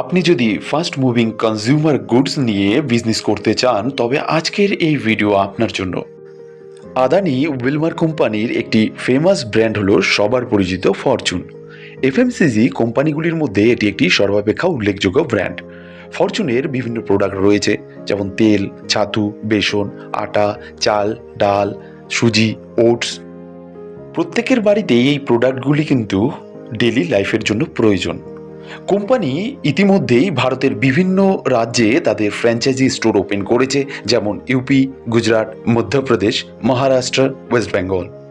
আপনি যদি fast moving consumer goods নিয়ে বিজনেস করতে চান, তবে আজকের এই ভিডিও আপনার জন্য। আদানি উইলমার কোম্পানির একটি ফেমাস ব্র্যান্ড হলো সবার পরিচিত ফরচুন এফএমসিজি কোম্পানিগুলির মধ্যে এটি একটি সর্বাপেক্ষা উল্লেখযোগ্য ব্র্যান্ড ফরচুনের বিভিন্ন প্রোডাক্ট রয়েছে, যেমন তেল, ছাতু, বেসন, আটা, চাল, ডাল, সুজি, ওটস। প্রত্যেকের বাড়িতেই এই প্রোডাক্টগুলি কিন্তু ডেলি লাইফের জন্য প্রয়োজন। কোম্পানি ইতিমধ্যেই ভারতের বিভিন্ন রাজ্যে তাদের ফ্র্যাঞ্চাইজি স্টোর ওপেন করেছে, যেমন ইউপি, গুজরাট, মধ্যপ্রদেশ, মহারাষ্ট্র, ওয়েস্ট বেঙ্গল।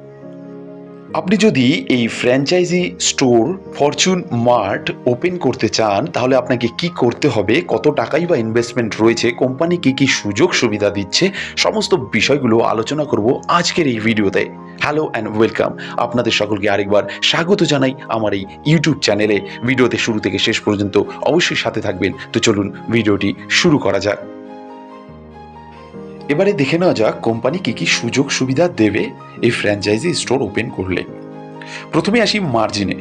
আপনি যদি এই franchise store Fortune Mart open করতে চান, তাহলে আপনাকে কি করতে হবে? কত টাকাই বা ইনভেস্টমেন্ট রয়েছে? কোম্পানি কি কি সুযোগ সুবিধা দিচ্ছে? সমস্ত বিষয়গুলো আলোচনা করব আজকের এই ভিডিওতে। হ্যালো অ্যান্ড ওয়েলকাম আপনাদের সকলকে আরেকবার স্বাগত জানাই আমার এই ইউটিউব চ্যানেলে ভিডিওতে শুরু থেকে শেষ পর্যন্ত অবশ্যই সাথে থাকবেন। তো চলুন ভিডিওটি শুরু করা যাক। এবারে দেখে নেওয়া যাক কোম্পানি কি কি সুযোগ সুবিধা দেবে এই ফ্র্যাঞ্চাইজি স্টোর ওপেন করলে। প্রথমে আসি মার্জিনে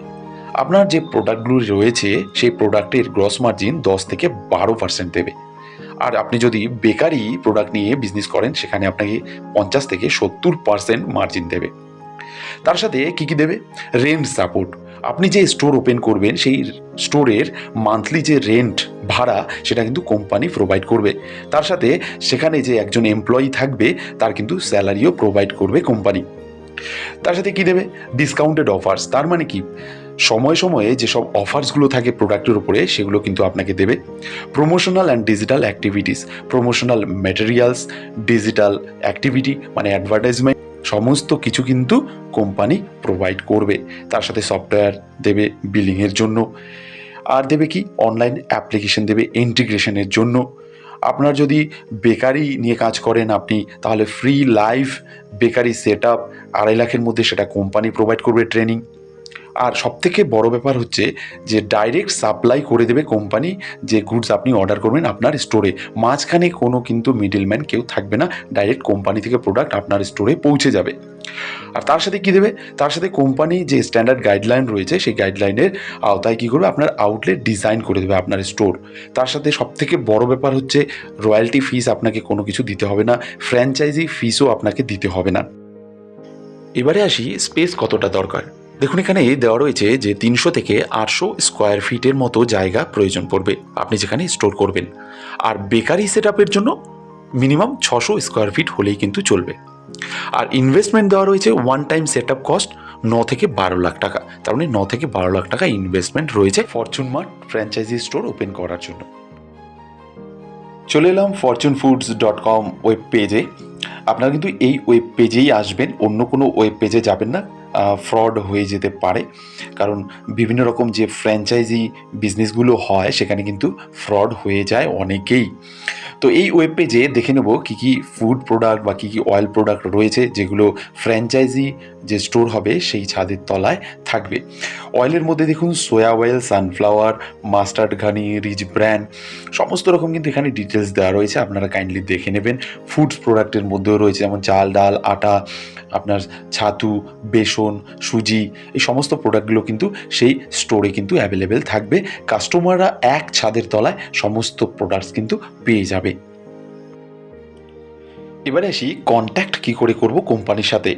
আপনার যে প্রোডাক্টগুলো রয়েছে, সেই প্রোডাক্টের গ্রস মার্জিন দশ থেকে বারো পার্সেন্ট দেবে। আর আপনি যদি বেকারি প্রোডাক্ট নিয়ে বিজনেস করেন, সেখানে আপনাকে পঞ্চাশ থেকে সত্তর পার্সেন্ট মার্জিন দেবে। তার সাথে কি কি দেবে? রেন্ট সাপোর্ট আপনি যে স্টোর ওপেন করবেন, সেই স্টোরের মান্থলি যে রেন্ট ভাড়া, সেটা কিন্তু কোম্পানি প্রোভাইড করবে। তার সাথে সেখানে যে একজন এমপ্লয়ি থাকবে, তার কিন্তু স্যালারিও প্রোভাইড করবে কোম্পানি তার সাথে কি দেবে? ডিসকাউন্টেড অফার্স তার মানে কি? সময় সময়ে যেসব অফার্সগুলো থাকে প্রোডাক্টের উপরে, সেগুলো কিন্তু আপনাকে দেবে। Promotional and digital activities promotional materials digital activity মানে অ্যাডভার্টাইজমেন্ট সমস্ত কিছু কিন্তু কোম্পানি প্রোভাইড করবে। তার সাথে সফটওয়্যার দেবে বিলিংয়ের জন্য। আর দেবে কি? অনলাইন অ্যাপ্লিকেশন দেবে ইন্টিগ্রেশনের জন্য। আপনার যদি বেকারি নিয়ে কাজ করেন আপনি, তাহলে free live bakery set up আড়াই লাখের মধ্যে সেটা কোম্পানি প্রোভাইড করবে ট্রেনিং আর সবথেকে বড় ব্যাপার হচ্ছে যে ডাইরেক্ট সাপ্লাই করে দেবে কোম্পানি যে গুডস আপনি অর্ডার করবেন আপনার স্টোরে মাঝখানে কোনো কিন্তু মিডলম্যান কেউ থাকবে না ডাইরেক্ট কোম্পানি থেকে প্রোডাক্ট আপনার স্টোরে পৌঁছে যাবে। আর তার সাথে কী দেবে? তার সাথে কোম্পানি যে স্ট্যান্ডার্ড গাইডলাইন রয়েছে, সেই গাইডলাইনের আওতায় কী করবে? আপনার আউটলেট ডিজাইন করে দেবে আপনার স্টোর তার সাথে সবথেকে বড় ব্যাপার হচ্ছে রয়্যালটি ফিস আপনাকে কোনো কিছু দিতে হবে না ফ্র্যাঞ্চাইজি ফিসও আপনাকে দিতে হবে না। এবারে আসি স্পেস কতটা দরকার। দেখুন, এখানে দেওয়া রয়েছে যে তিনশো থেকে আটশো স্কোয়ার ফিটের মতো জায়গা প্রয়োজন পড়বে। আপনি যেখানে স্টোর করবেন। আর বেকারি সেট জন্য মিনিমাম ছশো স্কোয়ার ফিট হলেই কিন্তু চলবে। আর ইনভেস্টমেন্ট দেওয়া রয়েছে one time set up cost ন থেকে বারো লাখ টাকা। তার মানে ন থেকে বারো লাখ টাকা ইনভেস্টমেন্ট রয়েছে Fortune Mart franchise store open করার জন্য। চলে এলাম Fortune Foods dot com web পেজে আপনারা কিন্তু এই ওয়েব পেজেই আসবেন, অন্য কোনো ওয়েব পেজে যাবেন না। ফ্রড হয়ে যেতে পারে। কারণ বিভিন্ন রকম যে ফ্র্যাঞ্চাইজি বিজনেসগুলো হয়, সেখানে কিন্তু ফ্রড হয়ে যায় অনেকেই। তো এই ওয়েব পেজে দেখে নেব কী কী ফুড প্রোডাক্ট বা কী কী অয়েল প্রোডাক্ট রয়েছে, যেগুলো ফ্র্যাঞ্চাইজি যে স্টোর হবে সেই ছাদের তলায় থাকবে। অয়েলের মধ্যে দেখুন soya oil sunflower mustard ghani rich brand সমস্ত রকম কিন্তু এখানে ডিটেলস দেওয়া রয়েছে। আপনারা কাইন্ডলি দেখে নেবেন। ফুডস প্রোডাক্টের মধ্যেও রয়েছে যেমন চাল, ডাল, আটা, আপনার ছাতু, বেসন, সুজি, এই সমস্ত প্রোডাক্টগুলো কিন্তু সেই স্টোরে কিন্তু অ্যাভেলেবেল থাকবে। কাস্টমাররা এক ছাদের তলায় সমস্ত প্রোডাক্টস কিন্তু পেয়ে যাবে। এবারে আসি কন্ট্যাক্ট কি করে করব কোম্পানির সাথে।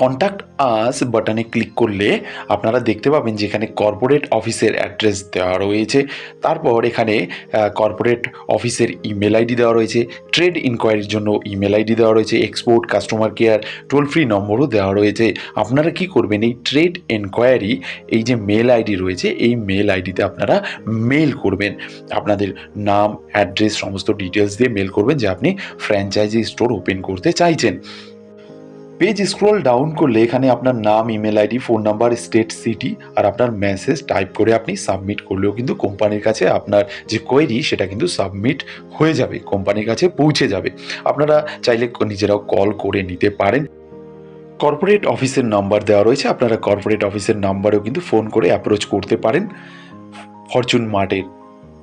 কন্ট্যাক্ট আস বাটনে ক্লিক করলে আপনারা দেখতে পাবেন যেখানে কর্পোরেট অফিসের অ্যাড্রেস দেওয়া রয়েছে। তারপর এখানে কর্পোরেট অফিসের ইমেল আইডি দেওয়া রয়েছে। ট্রেড ইনকোয়ারির জন্য ইমেল আইডি দেওয়া রয়েছে। Export customer care toll free নম্বরও দেওয়া রয়েছে। আপনারা কি করবেন, এই ট্রেড এনকোয়ারি এই যে মেল আইডি রয়েছে, এই মেল আইডিতে আপনারা মেল করবেন। আপনাদের নাম অ্যাড্রেস সমস্ত ডিটেলস দিয়ে মেল করবেন যে আপনি ফ্র্যাঞ্চাইজি স্টোর ওপেন করতে চাইছেন। পেজ স্ক্রল ডাউন করলে এখানে আপনার নাম email ID phone number state city আর আপনার মেসেজ টাইপ করে আপনি সাবমিট করলেও কিন্তু কোম্পানির কাছে আপনার যে কোয়েরি সেটা কিন্তু সাবমিট হয়ে যাবে কোম্পানির কাছে পৌঁছে যাবে। আপনারা চাইলে নিজেরাও কল করে নিতে পারেন। কর্পোরেট অফিসের নাম্বার দেওয়া রয়েছে, আপনারা কর্পোরেট অফিসের নাম্বারেও কিন্তু ফোন করে অ্যাপ্রোচ করতে পারেন। ফরচুন মার্টের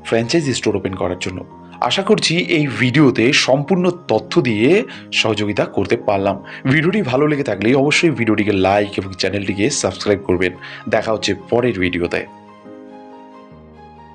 ফ্র্যাঞ্চাইজি স্টোর ওপেন করার জন্য। আশা করছি এই ভিডিওতে সম্পূর্ণ তথ্য দিয়ে সহযোগিতা করতে পারলাম। ভিডিওটি ভালো লেগে থাকলে অবশ্যই ভিডিওটিকে লাইক এবং চ্যানেলটিকে সাবস্ক্রাইব করবেন। দেখা হচ্ছে পরের ভিডিওতে।